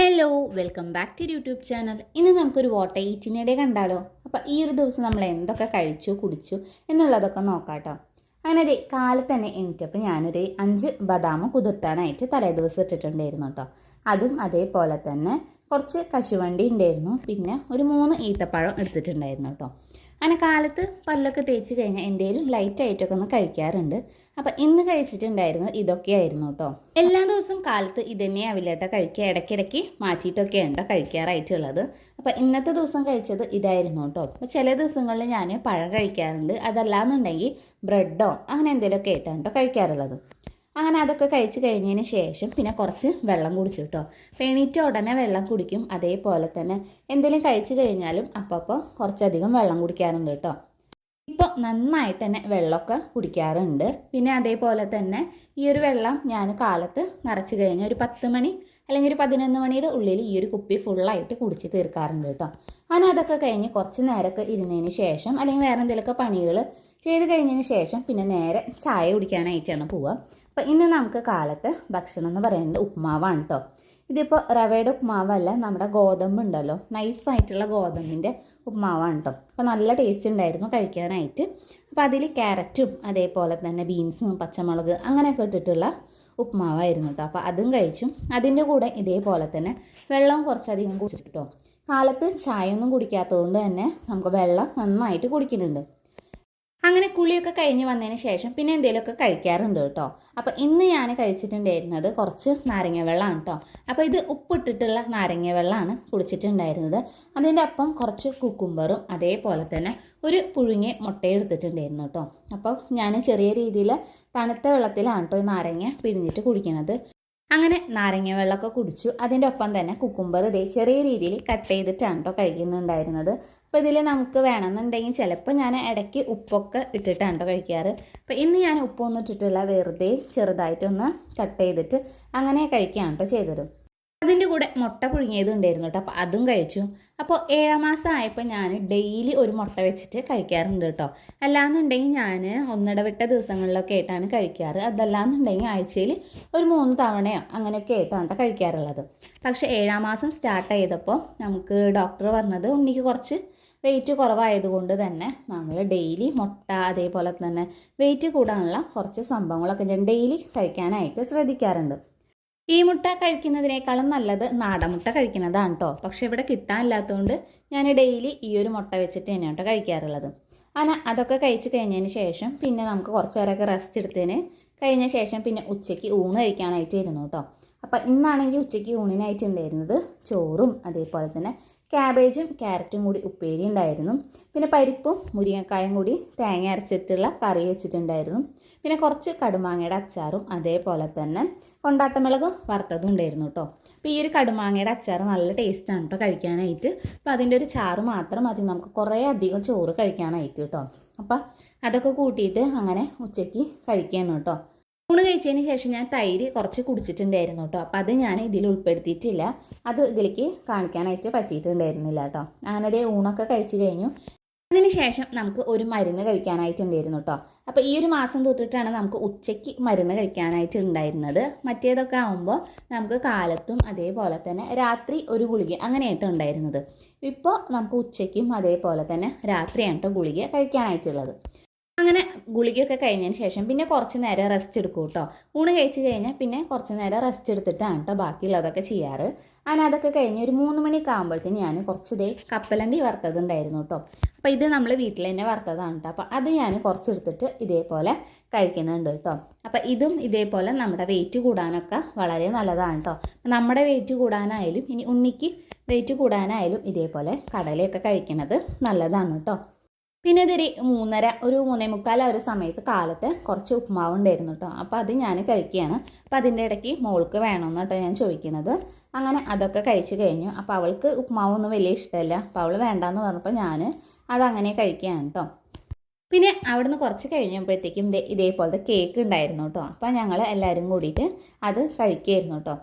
Hello welcome back to YouTube channel ഇന്ന് നമുക്കൊരു വോട്ട ഈറ്റിനിടെ കണ്ടാലോ? അപ്പോൾ ഈ ഒരു ദിവസം നമ്മൾ എന്തൊക്കെ കഴിച്ചു കുടിച്ചു എന്നുള്ളതൊക്കെ നോക്കാം കേട്ടോ. അങ്ങനെ അതെ കാലത്ത് തന്നെ എണീറ്റപ്പോൾ ഞാനൊരു അഞ്ച് ബദാം കുതിർത്താനായിട്ട് തലേ ദിവസം ഇട്ടിട്ടുണ്ടായിരുന്നു കേട്ടോ. അതും അതേപോലെ തന്നെ കുറച്ച് കശുവണ്ടി ഉണ്ടായിരുന്നു. പിന്നെ ഒരു മൂന്ന് ഈത്തപ്പഴം എടുത്തിട്ടുണ്ടായിരുന്നു കേട്ടോ. അങ്ങനെ കാലത്ത് പല്ലൊക്കെ തേച്ച് കഴിഞ്ഞാൽ എന്തെങ്കിലും ലൈറ്റ് ആയിട്ടൊക്കെ ഒന്ന് കഴിക്കാറുണ്ട്. അപ്പം ഇന്ന് കഴിച്ചിട്ടുണ്ടായിരുന്നത് ഇതൊക്കെയായിരുന്നു കേട്ടോ എല്ലാ ദിവസവും കാലത്ത് ഇതന്നെ ആവില്ലേട്ടോ കഴിക്കുക. ഇടയ്ക്കിടയ്ക്ക് മാറ്റിയിട്ടൊക്കെയാണ് കേട്ടോ കഴിക്കാറായിട്ടുള്ളത്. അപ്പം ഇന്നത്തെ ദിവസം കഴിച്ചത് ഇതായിരുന്നു കേട്ടോ അപ്പോൾ ചില ദിവസങ്ങളിൽ ഞാൻ പഴം കഴിക്കാറുണ്ട്. അതല്ലാന്നുണ്ടെങ്കിൽ ബ്രെഡോ അങ്ങനെ എന്തെങ്കിലുമൊക്കെ ആയിട്ടാണ് കേട്ടോ കഴിക്കാറുള്ളത്. അങ്ങനെ അതൊക്കെ കഴിച്ച് കഴിഞ്ഞതിന് ശേഷം പിന്നെ കുറച്ച് വെള്ളം കുടിച്ചു കേട്ടോ. പെണീറ്റ ഉടനെ വെള്ളം കുടിക്കും. അതേപോലെ തന്നെ എന്തെങ്കിലും കഴിച്ചു കഴിഞ്ഞാലും അപ്പോൾ കുറച്ചധികം വെള്ളം കുടിക്കാറുണ്ട് കേട്ടോ. ഇപ്പോൾ നന്നായിട്ട് തന്നെ വെള്ളമൊക്കെ കുടിക്കാറുണ്ട്. പിന്നെ അതേപോലെ തന്നെ ഈ ഒരു വെള്ളം ഞാൻ കാലത്ത് നിറച്ച് കഴിഞ്ഞാൽ ഒരു പത്ത് മണി അല്ലെങ്കിൽ ഒരു പതിനൊന്ന് മണിയുടെ ഉള്ളിൽ ഈ ഒരു കുപ്പി ഫുള്ളായിട്ട് കുടിച്ച് തീർക്കാറുണ്ട് കേട്ടോ. അങ്ങനെ അതൊക്കെ കഴിഞ്ഞ് കുറച്ച് നേരമൊക്കെ ഇരുന്നതിന് ശേഷം അല്ലെങ്കിൽ വേറെ എന്തെങ്കിലുമൊക്കെ പണികൾ ചെയ്ത് കഴിഞ്ഞതിന് ശേഷം പിന്നെ നേരെ ചായ കുടിക്കാനായിട്ടാണ് പോവുക. അപ്പോൾ ഇന്ന് നമുക്ക് കാലത്ത് ഭക്ഷണം എന്ന് പറയുന്നത് ഉപ്മാവാണ് കേട്ടോ ഇതിപ്പോൾ റവയുടെ ഉപ്മാവല്ല നമ്മുടെ ഗോതമ്പ് ഉണ്ടല്ലോ. നൈസായിട്ടുള്ള ഗോതമ്പിന്റെ ഉപ്മാവാണ് കേട്ടോ അപ്പോൾ നല്ല ടേസ്റ്റ് ഉണ്ടായിരുന്നു കഴിക്കാനായിട്ട്. അപ്പോൾ അതിൽ ക്യാരറ്റും അതേപോലെ തന്നെ ബീൻസും പച്ചമുളക് അങ്ങനെയൊക്കെ ഇട്ടിട്ടുള്ള ഉപ്മാവായിരുന്നു കേട്ടോ അപ്പോൾ അതും കഴിച്ചു. അതിന്റെ കൂടെ ഇതേപോലെ തന്നെ വെള്ളം കുറച്ചധികം കുടിച്ചിട്ടോ കാലത്ത് ഒന്നും കുടിക്കാത്തതുകൊണ്ട് തന്നെ നമുക്ക് വെള്ളം നന്നായിട്ട് കുടിക്കുന്നുണ്ട് അങ്ങനെ കുളിയൊക്കെ കഴിഞ്ഞ് വന്നതിന് ശേഷം പിന്നെ എന്തെങ്കിലുമൊക്കെ കഴിക്കാറുണ്ട് കേട്ടോ. അപ്പോൾ ഇന്ന് ഞാൻ കഴിച്ചിട്ടുണ്ടായിരുന്നത് കുറച്ച് നാരങ്ങ വെള്ളമാണ് കേട്ടോ. അപ്പോൾ ഇത് ഉപ്പിട്ടിട്ടുള്ള നാരങ്ങ വെള്ളമാണ് കുടിച്ചിട്ടുണ്ടായിരുന്നത്. അതിന്റെ ഒപ്പം കുറച്ച് കുക്കുംബറും അതേപോലെ തന്നെ ഒരു പുഴുങ്ങിയ മുട്ടയും എടുത്തിട്ടുണ്ടായിരുന്നു കേട്ടോ. അപ്പോൾ ഞാൻ ചെറിയ രീതിയിൽ തണുത്ത വെള്ളത്തിലാണ് കേട്ടോ ഈ നാരങ്ങ പിഴിഞ്ഞിട്ട് കുടിക്കുന്നത് അങ്ങനെ നാരങ്ങ വെള്ളമൊക്കെ കുടിച്ചു. അതിന്റെ ഒപ്പം തന്നെ കുക്കുംബർ ഇതേ ചെറിയ രീതിയിൽ കട്ട് ചെയ്തിട്ടാണ് കേട്ടോ കഴിക്കുന്നുണ്ടായിരുന്നത്. അപ്പോൾ ഇതിൽ നമുക്ക് വേണമെന്നുണ്ടെങ്കിൽ ചിലപ്പോൾ ഞാൻ ഇടയ്ക്ക് ഉപ്പൊക്കെ ഇട്ടിട്ടാണ് കേട്ടോ കഴിക്കാറ്. അപ്പോൾ ഇന്ന് ഞാൻ ഉപ്പൊന്നും ഇട്ടിട്ടുള്ള വെറുതെ ചെറുതായിട്ടൊന്ന് കട്ട് ചെയ്തിട്ട് അങ്ങനെ കഴിക്കുകയാണ് കേട്ടോ ചെയ്തത്. അതിന്റെ കൂടെ മുട്ട പുഴുങ്ങിയതും ഉണ്ടായിരുന്നു കേട്ടോ. അപ്പോൾ അതും കഴിച്ചു. അപ്പോൾ ഏഴാം മാസം ആയപ്പോൾ ഞാൻ ഡെയിലി ഒരു മുട്ട വെച്ചിട്ട് കഴിക്കാറുണ്ട് കേട്ടോ. അല്ലാന്നുണ്ടെങ്കിൽ ഞാൻ ഒന്നിടവിട്ട ദിവസങ്ങളിലൊക്കെ ആയിട്ടാണ് കഴിക്കാറ്. അതല്ലാന്നുണ്ടെങ്കിൽ ആഴ്ചയിൽ ഒരു മൂന്ന് തവണയോ അങ്ങനെയൊക്കെ ആയിട്ടാണ് കേട്ടോ കഴിക്കാറുള്ളത്. പക്ഷേ ഏഴാം മാസം സ്റ്റാർട്ട് ചെയ്തപ്പോൾ നമുക്ക് ഡോക്ടർ പറഞ്ഞത് ഉണ്ണിക്ക് കുറച്ച് വെയിറ്റ് കുറവായതുകൊണ്ട് തന്നെ നമ്മൾ ഡെയിലി മുട്ട അതേപോലെ തന്നെ വെയിറ്റ് കൂടാനുള്ള കുറച്ച് സംഭവങ്ങളൊക്കെ ഞാൻ ഡെയിലി കഴിക്കാനായിട്ട് ശ്രദ്ധിക്കാറുണ്ട്. ഈ മുട്ട കഴിക്കുന്നതിനേക്കാളും നല്ലത് നാടൻ മുട്ട കഴിക്കുന്നതാണ് കേട്ടോ പക്ഷെ ഇവിടെ കിട്ടാനില്ലാത്തതുകൊണ്ട് ഞാൻ ഡെയിലി ഈ ഒരു മുട്ട വെച്ചിട്ട് തന്നെയാണ് കേട്ടോ കഴിക്കാറുള്ളത്. അങ്ങനെ അതൊക്കെ കഴിച്ച് കഴിഞ്ഞതിന് ശേഷം പിന്നെ നമുക്ക് കുറച്ച് നേരമൊക്കെ റെസ്റ്റ് എടുത്തതിന് കഴിഞ്ഞ ശേഷം പിന്നെ ഉച്ചയ്ക്ക് ഊണ് കഴിക്കാനായിട്ട് ഇരുന്നു കേട്ടോ അപ്പം ഇന്നാണെങ്കിൽ ഉച്ചയ്ക്ക് ഊണിനായിട്ട് ഉണ്ടായിരുന്നത് ചോറും അതേപോലെ തന്നെ ക്യാബേജും ക്യാരറ്റും കൂടി ഉപ്പേരി ഉണ്ടായിരുന്നു. പിന്നെ പരിപ്പും മുരിങ്ങക്കായും കൂടി തേങ്ങ അരച്ചിട്ടുള്ള കറി വെച്ചിട്ടുണ്ടായിരുന്നു. പിന്നെ കുറച്ച് കടുമാങ്ങയുടെ അച്ചാറും അതേപോലെ തന്നെ കൊണ്ടാട്ടമുളക് വറുത്തതും ഉണ്ടായിരുന്നു കേട്ടോ അപ്പോൾ ഈ ഒരു കടുമാങ്ങയുടെ അച്ചാർ നല്ല ടേസ്റ്റാണ് കേട്ടോ കഴിക്കാനായിട്ട്. അപ്പോൾ അതിന്റെ ഒരു ചാറ് മാത്രം മതി. നമുക്ക് കുറേ അധികം ചോറ് കഴിക്കാനായിട്ട് കേട്ടോ അപ്പം അതൊക്കെ കൂട്ടിയിട്ട് അങ്ങനെ ഉച്ചയ്ക്ക് കഴിക്കുകയാണ് കേട്ടോ ഊണ് കഴിച്ചതിന് ശേഷം ഞാൻ തൈര് കുറച്ച് കുടിച്ചിട്ടുണ്ടായിരുന്നു കേട്ടോ. അപ്പോൾ അത് ഞാൻ ഇതിൽ ഉൾപ്പെടുത്തിയിട്ടില്ല. അത് ഇതിലേക്ക് കാണിക്കാനായിട്ട് പറ്റിയിട്ടുണ്ടായിരുന്നില്ല കേട്ടോ. അങ്ങനെ അതേ ഊണൊക്കെ കഴിച്ചു കഴിഞ്ഞു. അതിന് ശേഷം നമുക്ക് ഒരു മരുന്ന് കഴിക്കാനായിട്ടുണ്ടായിരുന്നു കേട്ടോ. അപ്പോൾ ഈ ഒരു മാസം തൊട്ടിട്ടാണ് നമുക്ക് ഉച്ചയ്ക്ക് മരുന്ന് കഴിക്കാനായിട്ട് ഉണ്ടായിരുന്നത്. മറ്റേതൊക്കെ ആകുമ്പോൾ നമുക്ക് കാലത്തും അതേപോലെ തന്നെ രാത്രി ഒരു ഗുളിക അങ്ങനെയായിട്ട് ഉണ്ടായിരുന്നത്. ഇപ്പോൾ നമുക്ക് ഉച്ചയ്ക്കും അതേപോലെ തന്നെ രാത്രിയാണ് ഗുളിക കഴിക്കാനായിട്ടുള്ളത്. അങ്ങനെ ഗുളികയൊക്കെ കഴിഞ്ഞതിന് ശേഷം പിന്നെ കുറച്ച് നേരം റെസ്റ്റ് എടുക്കും കേട്ടോ ഊണ് കഴിച്ച് കഴിഞ്ഞാൽ പിന്നെ കുറച്ച് നേരം റെസ്റ്റ് എടുത്തിട്ടാണ് കേട്ടോ ബാക്കിയുള്ളതൊക്കെ ചെയ്യാറ്. അങ്ങനെ അതൊക്കെ കഴിഞ്ഞ് ഒരു മൂന്ന് മണിയൊക്കെ ആകുമ്പോഴത്തേന് ഞാൻ കുറച്ച് ഇതേ കപ്പലണ്ടി വറുത്തതുണ്ടായിരുന്നു കേട്ടോ അപ്പോൾ ഇത് നമ്മൾ വീട്ടിൽ തന്നെ വറുത്തതാണ് കേട്ടോ അപ്പോൾ അത് ഞാൻ കുറച്ച് എടുത്തിട്ട് ഇതേപോലെ കഴിക്കുന്നുണ്ട് കേട്ടോ അപ്പോൾ ഇതും ഇതേപോലെ നമ്മുടെ വെയിറ്റ് കൂടാനൊക്കെ വളരെ നല്ലതാണ് കേട്ടോ നമ്മുടെ വെയിറ്റ് കൂടാനായാലും ഇനി ഉണ്ണിക്ക് വെയിറ്റ് കൂടാനായാലും ഇതേപോലെ കടലയൊക്കെ കഴിക്കുന്നത് നല്ലതാണ് കേട്ടോ പിന്നെ ഇതൊരു മൂന്നര ഒരു മൂന്നേ മുക്കാൽ ആ ഒരു സമയത്ത് കാലത്ത് കുറച്ച് ഉപ്പുമാവ് ഉണ്ടായിരുന്നു കേട്ടോ അപ്പോൾ അത് ഞാൻ കഴിക്കുകയാണ്. അപ്പം അതിന്റെ ഇടയ്ക്ക് മോൾക്ക് വേണമെന്ന് കേട്ടോ ഞാൻ ചോദിക്കുന്നത് അങ്ങനെ അതൊക്കെ കഴിച്ചു കഴിഞ്ഞു. അപ്പോൾ അവൾക്ക് ഉപ്പുമാവൊന്നും വലിയ ഇഷ്ടമല്ല. അപ്പോൾ അവൾ വേണ്ടാന്ന് പറഞ്ഞപ്പോൾ ഞാൻ അതങ്ങനെ കഴിക്കുകയാണ് കേട്ടോ പിന്നെ അവിടുന്ന് കുറച്ച് കഴിഞ്ഞപ്പോഴത്തേക്കും ഇതേ ഇതേപോലത്തെ കേക്ക് ഉണ്ടായിരുന്നു കേട്ടോ അപ്പോൾ ഞങ്ങൾ എല്ലാവരും കൂടിയിട്ട് അത് കഴിക്കുകയായിരുന്നു കേട്ടോ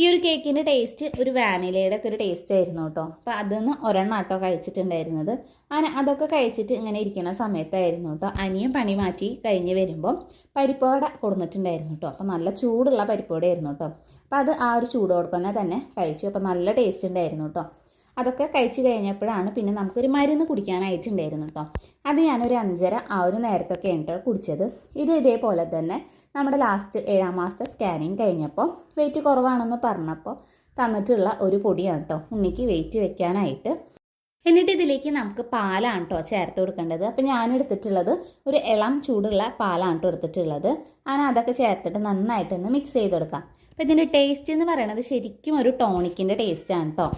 ഈ ഒരു കേക്കിന്റെ ടേസ്റ്റ് ഒരു വാനിലയുടെ ഒക്കെ ഒരു ടേസ്റ്റ് ആയിരുന്നു കേട്ടോ. അപ്പോൾ അതൊന്ന് ഒരെണ്ണം ആട്ടോ കഴിച്ചിട്ടുണ്ടായിരുന്നത്. അങ്ങനെ അതൊക്കെ കഴിച്ചിട്ട് ഇങ്ങനെ ഇരിക്കുന്ന സമയത്തായിരുന്നു കേട്ടോ. അനിയൻ പണി മാറ്റി കഴിഞ്ഞ് വരുമ്പോൾ പരിപ്പോട കൊടുന്നിട്ടുണ്ടായിരുന്നു കേട്ടോ. അപ്പോൾ നല്ല ചൂടുള്ള പരിപ്പുവട ആയിരുന്നു കേട്ടോ. അപ്പോൾ അത് ആ ഒരു ചൂടോടെ തന്നെ കഴിച്ചു. അപ്പോൾ നല്ല ടേസ്റ്റ് ഉണ്ടായിരുന്നു കേട്ടോ. അതൊക്കെ കഴിച്ചു കഴിഞ്ഞപ്പോഴാണ് പിന്നെ നമുക്കൊരു മരുന്ന് കുടിക്കാനായിട്ടുണ്ടായിരുന്നു കേട്ടോ. അത് ഞാനൊരു അഞ്ചര ആ ഒരു നേരത്തൊക്കെ ഉണ്ട് കുടിച്ചത്. ഇത് ഇതേപോലെ തന്നെ നമ്മുടെ ലാസ്റ്റ് ഏഴാം മാസത്തെ സ്കാനിങ് കഴിഞ്ഞപ്പോൾ വെയിറ്റ് കുറവാണെന്ന് പറഞ്ഞപ്പോൾ തന്നിട്ടുള്ള ഒരു പൊടിയാണ് കേട്ടോ ഉണ്ണിക്ക് വെയിറ്റ് വെക്കാനായിട്ട്. എന്നിട്ട് ഇതിലേക്ക് നമുക്ക് പാലാണ് കേട്ടോ ചേർത്ത് കൊടുക്കേണ്ടത്. അപ്പോൾ ഞാൻ എടുത്തിട്ടുള്ളത് ഒരു ഇളം ചൂടുള്ള പാലാണ് കേട്ടോ എടുത്തിട്ടുള്ളത്. അങ്ങനെ അതൊക്കെ ചേർത്തിട്ട് നന്നായിട്ടൊന്ന് മിക്സ് ചെയ്ത് കൊടുക്കാം അപ്പോൾ ഇതിന്റെ ടേസ്റ്റ് എന്ന് പറയുന്നത് ശരിക്കും ഒരു ടോണിക്കിന്റെ ടേസ്റ്റാണ് കേട്ടോ.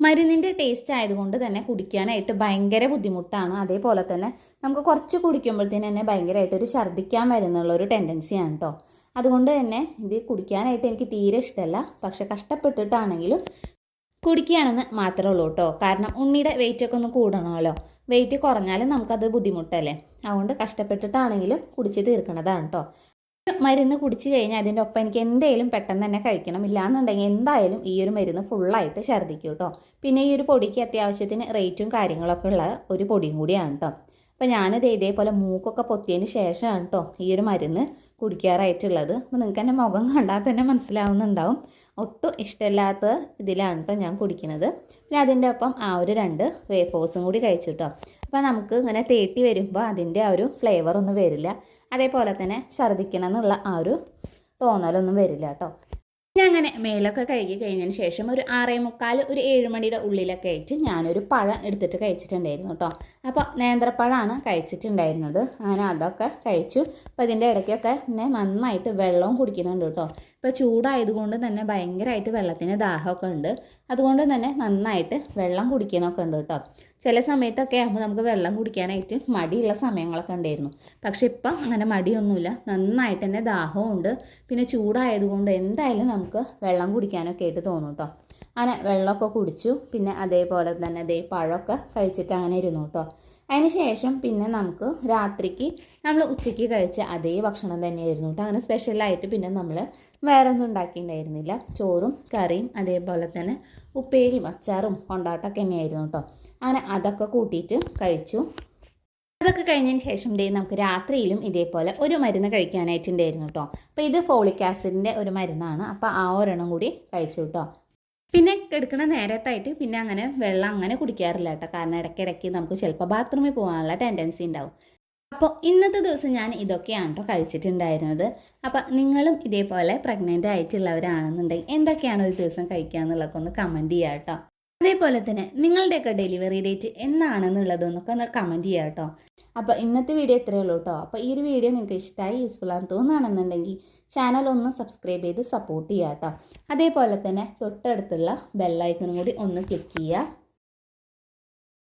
മരുന്നിന്റെ ടേസ്റ്റ് ആയതുകൊണ്ട് തന്നെ കുടിക്കാനായിട്ട് ഭയങ്കര ബുദ്ധിമുട്ടാണ്. അതേപോലെ തന്നെ നമുക്ക് കുറച്ച് കുടിക്കുമ്പോഴത്തേന് തന്നെ ഭയങ്കരമായിട്ട് ഒരു ഛർദ്ദിക്കാൻ വരുന്നുള്ള ഒരു ടെൻഡൻസിയാണ് കേട്ടോ അതുകൊണ്ട് തന്നെ ഇത് കുടിക്കാനായിട്ട് എനിക്ക് തീരെ ഇഷ്ടമല്ല പക്ഷെ കഷ്ടപ്പെട്ടിട്ടാണെങ്കിലും കുടിക്കുകയാണെന്ന് മാത്രമേ ഉള്ളൂ കേട്ടോ കാരണം ഉണ്ണിയുടെ വെയിറ്റ് ഒക്കെ ഒന്ന് കൂടണമല്ലോ. വെയിറ്റ് കുറഞ്ഞാലും നമുക്കത് ബുദ്ധിമുട്ടല്ലേ? അതുകൊണ്ട് കഷ്ടപ്പെട്ടിട്ടാണെങ്കിലും കുടിച്ച് തീർക്കണതാണ് കേട്ടോ മരുന്ന് കുടിച്ച് കഴിഞ്ഞാൽ അതിന്റെ ഒപ്പം എനിക്ക് എന്തെങ്കിലും പെട്ടെന്ന് തന്നെ കഴിക്കണം. ഇല്ലാന്നുണ്ടെങ്കിൽ എന്തായാലും ഈ ഒരു മരുന്ന് ഫുള്ളായിട്ട് ഛർദ്ദിക്കും കേട്ടോ പിന്നെ ഈ ഒരു പൊടിക്ക് അത്യാവശ്യത്തിന് റേറ്റും കാര്യങ്ങളൊക്കെ ഉള്ള ഒരു പൊടിയും കൂടിയാണ് കേട്ടോ അപ്പോൾ ഞാനിത് ഇതേപോലെ മൂക്കൊക്കെ പൊത്തിയതിന് ശേഷമാണ് കേട്ടോ ഈ ഒരു മരുന്ന് കുടിക്കാറായിട്ടുള്ളത്. അപ്പോൾ നിങ്ങൾക്ക് എന്റെ മുഖം കണ്ടാൽ തന്നെ മനസ്സിലാവുന്നുണ്ടാവും. ഒട്ടും ഇഷ്ടമില്ലാത്ത ഇതിലാണ് കേട്ടോ ഞാൻ കുടിക്കുന്നത്. പിന്നെ അതിന്റെ ഒപ്പം ആ ഒരു രണ്ട് വേഫോസും കൂടി കഴിച്ചു കേട്ടോ അപ്പോൾ നമുക്ക് ഇങ്ങനെ തേട്ടി വരുമ്പോൾ അതിന്റെ ആ ഒരു ഫ്ലേവർ ഒന്നും വരില്ല. അതേപോലെ തന്നെ ഛർദ്ദിക്കണം എന്നുള്ള ആ ഒരു തോന്നലൊന്നും വരില്ല കേട്ടോ. ഞാൻ അങ്ങനെ മേലൊക്കെ കഴുകി കഴിഞ്ഞതിന് ശേഷം ഒരു ആറേ മുക്കാൽ ഒരു ഏഴ് മണിയുടെ ഉള്ളിലൊക്കെ ആയിട്ട് ഞാനൊരു പഴം എടുത്തിട്ട് കഴിച്ചിട്ടുണ്ടായിരുന്നു കേട്ടോ. അപ്പോൾ നേന്ത്രപ്പഴമാണ് കഴിച്ചിട്ടുണ്ടായിരുന്നത്. അങ്ങനെ അതൊക്കെ കഴിച്ചു. അപ്പോൾ ഇതിന്റെ ഇടയ്ക്കൊക്കെ എന്നെ നന്നായിട്ട് വെള്ളവും കുടിക്കുന്നുണ്ട് കേട്ടോ. ഇപ്പോൾ ചൂടായതുകൊണ്ട് തന്നെ ഭയങ്കരമായിട്ട് വെള്ളത്തിന് ദാഹമൊക്കെ ഉണ്ട്. അതുകൊണ്ട് തന്നെ നന്നായിട്ട് വെള്ളം കുടിക്കണമൊക്കെ ഉണ്ട് കേട്ടോ. ചില സമയത്തൊക്കെ ആകുമ്പോൾ നമുക്ക് വെള്ളം കുടിക്കാനായിട്ട് മടിയുള്ള സമയങ്ങളൊക്കെ ഉണ്ടായിരുന്നു. പക്ഷെ ഇപ്പം അങ്ങനെ മടിയൊന്നുമില്ല. നന്നായിട്ട് തന്നെ ദാഹമുണ്ട് പിന്നെ ചൂടായതുകൊണ്ട് എന്തായാലും നമുക്ക് വെള്ളം കുടിക്കാനൊക്കെ ആയിട്ട് തോന്നും കേട്ടോ. അങ്ങനെ വെള്ളമൊക്കെ കുടിച്ചു. പിന്നെ അതേപോലെ തന്നെ അതേ പഴമൊക്കെ കഴിച്ചിട്ട് അങ്ങനെ ഇരുന്നു കേട്ടോ. അതിന് ശേഷം പിന്നെ നമുക്ക് രാത്രിക്ക് നമ്മൾ ഉച്ചയ്ക്ക് കഴിച്ച അതേ ഭക്ഷണം തന്നെയായിരുന്നു കേട്ടോ. അങ്ങനെ സ്പെഷ്യലായിട്ട് പിന്നെ നമ്മൾ വേറെ ഒന്നും ഉണ്ടാക്കിയിട്ടുണ്ടായിരുന്നില്ല. ചോറും കറിയും അതേപോലെ തന്നെ ഉപ്പേരിയും അച്ചാറും കൊണ്ടാട്ടമൊക്കെ തന്നെയായിരുന്നു കേട്ടോ. അങ്ങനെ അതൊക്കെ കൂട്ടിയിട്ട് കഴിച്ചു. അതൊക്കെ കഴിഞ്ഞതിന് ശേഷം ദേ നമുക്ക് രാത്രിയിലും ഇതേപോലെ ഒരു മരുന്ന് കഴിക്കാനായിട്ടുണ്ടായിരുന്നു കേട്ടോ അപ്പോൾ ഇത് ഫോളിക് ആസിഡിന്റെ ഒരു മരുന്നാണ്. അപ്പോൾ ആ ഒരെണ്ണം കൂടി കഴിച്ചു കേട്ടോ പിന്നെ എടുക്കുന്ന നേരത്തായിട്ട് പിന്നെ അങ്ങനെ വെള്ളം അങ്ങനെ കുടിക്കാറില്ല കേട്ടോ കാരണം ഇടയ്ക്കിടയ്ക്ക് നമുക്ക് ചിലപ്പോൾ ബാത്റൂമിൽ പോകാനുള്ള ടെൻഡൻസി ഉണ്ടാവും. അപ്പോൾ ഇന്നത്തെ ദിവസം ഞാൻ ഇതൊക്കെയാണ് കേട്ടോ കഴിച്ചിട്ടുണ്ടായിരുന്നത്. അപ്പോൾ നിങ്ങളും ഇതേപോലെ പ്രഗ്നന്റ് ആയിട്ടുള്ളവരാണെന്നുണ്ടെങ്കിൽ എന്തൊക്കെയാണ് ഒരു ദിവസം കഴിക്കുക എന്നുള്ളതൊക്കെ ഒന്ന് കമന്റ് ചെയ്യാം കേട്ടോ അതേപോലെ തന്നെ നിങ്ങളുടെയൊക്കെ ഡെലിവറി ഡേറ്റ് എന്നാണെന്നുള്ളതൊന്നൊക്കെ ഒന്ന് കമന്റ് ചെയ്യുക കേട്ടോ. അപ്പോൾ ഇന്നത്തെ വീഡിയോ ഇത്രയേ ഉള്ളൂ കേട്ടോ. അപ്പോൾ ഈ ഒരു വീഡിയോ നിങ്ങൾക്ക് ഇഷ്ടമായി യൂസ്ഫുൾ ആണെന്ന് തോന്നുകയാണെന്നുണ്ടെങ്കിൽ ചാനൽ ഒന്ന് സബ്സ്ക്രൈബ് ചെയ്ത് സപ്പോർട്ട് ചെയ്യുക കേട്ടോ. അതേപോലെ തന്നെ തൊട്ടടുത്തുള്ള ബെല്ലൈക്കനും കൂടി ഒന്ന് ക്ലിക്ക് ചെയ്യുക.